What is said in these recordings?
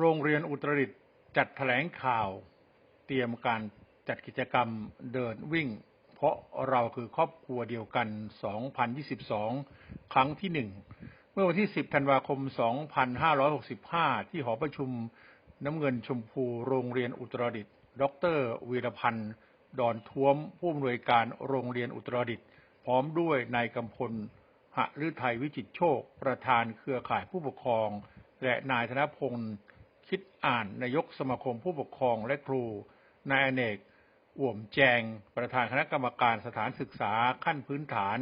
โรงเรียนอุตรดิตถ์จัดแถลงข่าว เตรียมการจัดกิจกรรมเดินวิ่ง เพราะเราคือครอบครัวเดียวกัน 2022 ครั้งที่หนึ่งเมื่อวันที่ 10 ธันวาคม 2565 ที่หอประชุมน้ำเงินชมพูโรงเรียนอุตรดิตถ์ดรวีรพันธ์ ดอนท้วม ผู้อำนวยการโรงเรียนอุตรดิตถ์พร้อมด้วยนายกำพลหฤทัยวิจิตรโชค ประธานเครือข่ายผู้ปกครอง และนายธนพงศ์ คิดอ่านนายกสมาคมผู้ปกครองและครู นายอเนกอ่วมแจง ประธานคณะกรรมการสถานศึกษาขั้นพื้นฐาน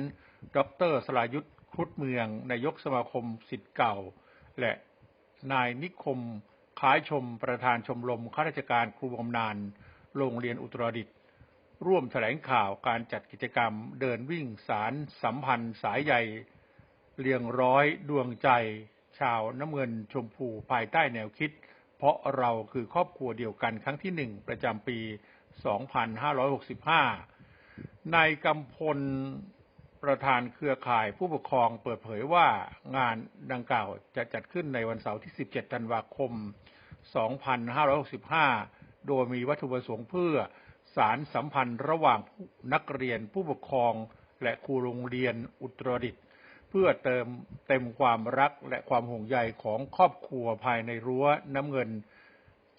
ดรสรายุทธครุฑเมือง นายกสมาคมสิทธิ์เก่า และนายนิคมคล้ายชมประธานชมรมข้าราชการครูบำนาญโรงเรียนอุตรดิตถ์ร่วมแถลงข่าวการจัดกิจกรรมเดินวิ่งสารสัมพันธ์สายใยเรียงร้อยดวงใจ ชาวน้ำเงินชมพูภายใต้แนวคิด เพราะเราคือครอบครัวเดียวกันครั้งที่หนึ่งประจำปี 2565 นายกำพลประธานเครือข่ายผู้ปกครองเปิดเผยว่างานดังกล่าวจะจัดขึ้นในวันเสาร์ที่ 17 ธันวาคม 2565 โดยมีวัตถุประสงค์เพื่อสารสัมพันธ์ระหว่างนักเรียนผู้ปกครองและครูโรงเรียนอุตรดิตถ์ เพื่อเติมเต็มความรักและความห่วงใยของครอบครัวภายในรั้วน้ำเงิน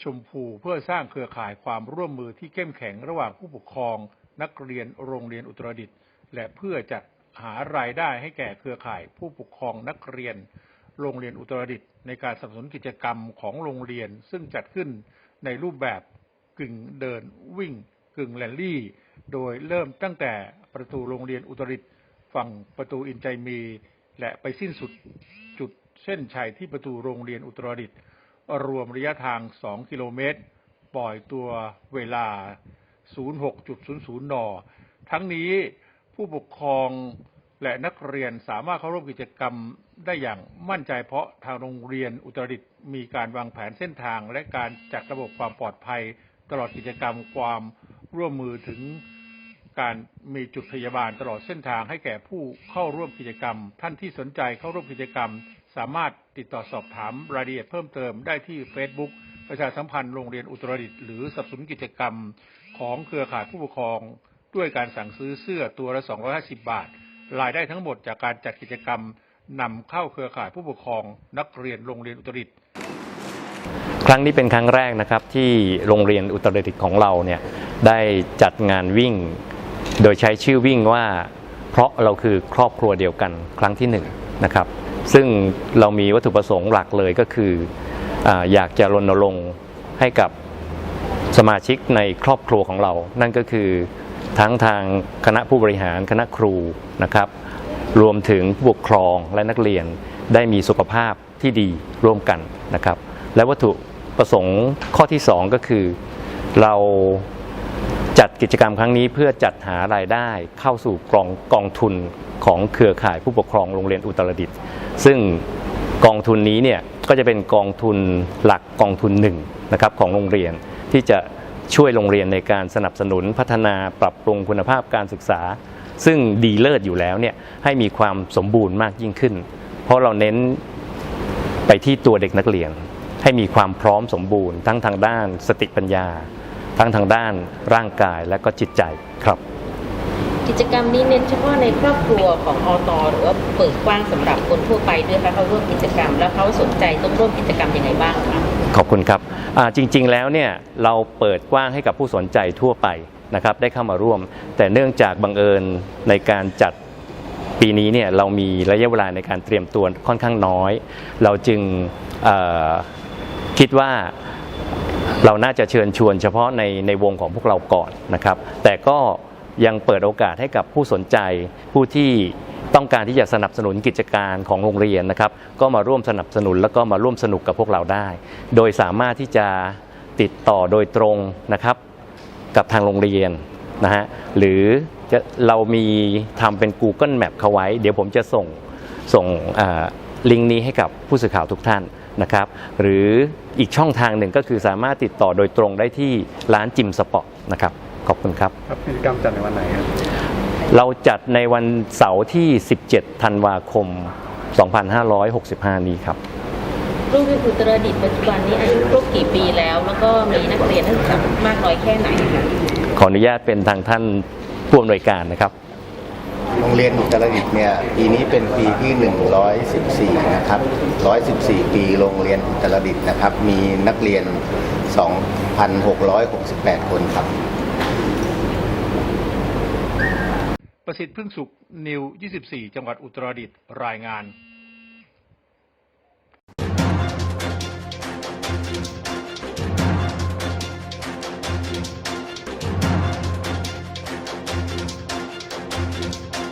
ชมพูเพื่อสร้างเครือข่ายความร่วมมือที่เข้มแข็งระหว่างผู้ปกครอง นักเรียนโรงเรียนอุตรดิตถ์และเพื่อจัดหารายได้ให้แก่เครือข่ายผู้ปกครองนักเรียน โรงเรียนอุตรดิตถ์ในการสนับสนุนกิจกรรมของโรงเรียน ซึ่งจัดขึ้นในรูปแบบกึ่งเดินวิ่งกึ่งแรลลี่ โดยเริ่มตั้งแต่ประตูโรงเรียนอุตรดิตถ์ ฝั่งประตูอินใจมี และไปสิ้นสุดจุดเส้นชัยที่ประตูโรงเรียนอุตรดิตถ์รวมระยะทาง 2 กิโลเมตร ปล่อยตัวเวลา 06.00 น ทั้งนี้ผู้ปกครองและนักเรียนสามารถเข้าร่วมกิจกรรมได้อย่างมั่นใจเพราะทางโรงเรียนอุตรดิตถ์มีการวางแผนเส้นทาง และการจัดระบบความปลอดภัย ตลอดกิจกรรมความร่วมมือถึง การมีจุดพยาบาลตลอดเส้นทางให้แก่ผู้เข้าร่วมกิจกรรม ท่านที่สนใจเข้าร่วมกิจกรรม สามารถติดต่อสอบถามรายละเอียดเพิ่มเติมได้ที่ Facebook ประชาสัมพันธ์โรงเรียนอุตรดิตถ์หรือสับสนุนกิจกรรมของเครือข่ายผู้ปกครอง ด้วยการสั่งซื้อเสื้อตัวละ 250 บาท รายได้ทั้งหมดจากการจัดกิจกรรมนำเข้าเครือข่ายผู้ปกครอง นักเรียนโรงเรียนอุตรดิตถ์ครั้งนี้เป็นครั้งแรกนะครับที่โรงเรียนอุตรดิตถ์ของเราเนี่ยได้จัดงานวิ่ง โดยใช้ชื่อวิ่งว่า เพราะเราคือครอบครัวเดียวกันครั้งที่หนึ่งนะครับ ซึ่งเรามีวัตถุประสงค์หลักเลยก็คือออยากจะรณรงค์ให้กับสมาชิกในครอบครัวของเรา นั่นก็คือทั้งทางคณะผู้บริหารคณะครูนะครับ รวมถึงผู้ปกครองและนักเรียนได้มีสุขภาพที่ดีร่วมกันนะครับ และวัตถุประสงค์ข้อที่ 2 ก็คือเรา จัดกิจกรรมครั้งนี้เพื่อจัดหารายได้เข้าสู่กองกองทุนของเครือข่ายผู้ปกครองโรงเรียนอุตรดิตถ์ซึ่งกองทุนนี้เนี่ยก็จะเป็นกองทุนหลักกองทุนหนึ่งนะครับของโรงเรียนที่จะช่วยโรงเรียนในการสนับสนุนพัฒนาปรับปรุงคุณภาพการศึกษา ซึ่งดีเลิศอยู่แล้วเนี่ยให้มีความสมบูรณ์มากยิ่งขึ้น เพราะเราเน้นไปที่ตัวเด็กนักเรียน ให้มีความพร้อมสมบูรณ์ ทั้งทางด้านสติปัญญา ทั้งทางด้านร่างกายและก็จิตใจครับ กิจกรรมนี้เน้นเฉพาะในครอบครัวของอตหรือว่าเปิดกว้างสำหรับคนทั่วไปด้วยคะเขาร่วมกิจกรรม แล้วเขาสนใจต้องร่วมกิจกรรมยังไงบ้างคะขอบคุณครับอ่าจริง ๆ แล้วเนี่ยเราเปิดกว้างให้กับผู้สนใจทั่วไปนะครับได้เข้ามาร่วม แต่เนื่องจากบังเอิญในการจัดปีนี้เนี่ยเรามีระยะเวลาในการเตรียมตัวค่อนข้างน้อย เราจึงเอ่อคิดว่า เราน่าจะเชิญชวนเฉพาะในในวงของพวกเราก่อนนะครับ แต่ก็ยังเปิดโอกาสให้กับผู้สนใจผู้ที่ต้องการที่จะสนับสนุนกิจการของโรงเรียนนะครับ ก็มาร่วมสนับสนุนแล้วก็มาร่วมสนุกกับพวกเราได้ โดยสามารถที่จะติดต่อโดยตรงนะครับ กับทางโรงเรียนนะฮะหรือจะเรามีทำเป็น Google Map เขาไว้ เดี๋ยวผมจะส่งส่งลิงก์นี้ให้กับผู้สื่อข่าวทุกท่าน นะครับหรืออีกช่องทางหนึ่งก็คือสามารถติดต่อโดยตรงได้ที่ร้านจิมสปอร์ตนะครับขอบคุณครับครับกิจกรรมจัดในวันไหนครับเราจัดในวันเสาร์ที่ 17 ธันวาคม 2565 นี้ครับโรงเรียนอุตรดิตถ์ปัจจุบันนี้อายุครบกี่ปีแล้ว แล้วก็มีนักเรียนนักศึกษามากน้อยแค่ไหนคะขออนุญาตเป็นทางท่านผู้อำนวยการนะครับ โรงเรียนอุตรดิตถ์เนี่ยปีนี้เป็นปีที่ 114 นะครับ 114 ปีโรงเรียนอุตรดิตถ์นะครับ มีนักเรียน 2,668 คนครับ ประสิทธิ์พึ่งสุขนิว 24 จังหวัดอุตรดิตถ์รายงาน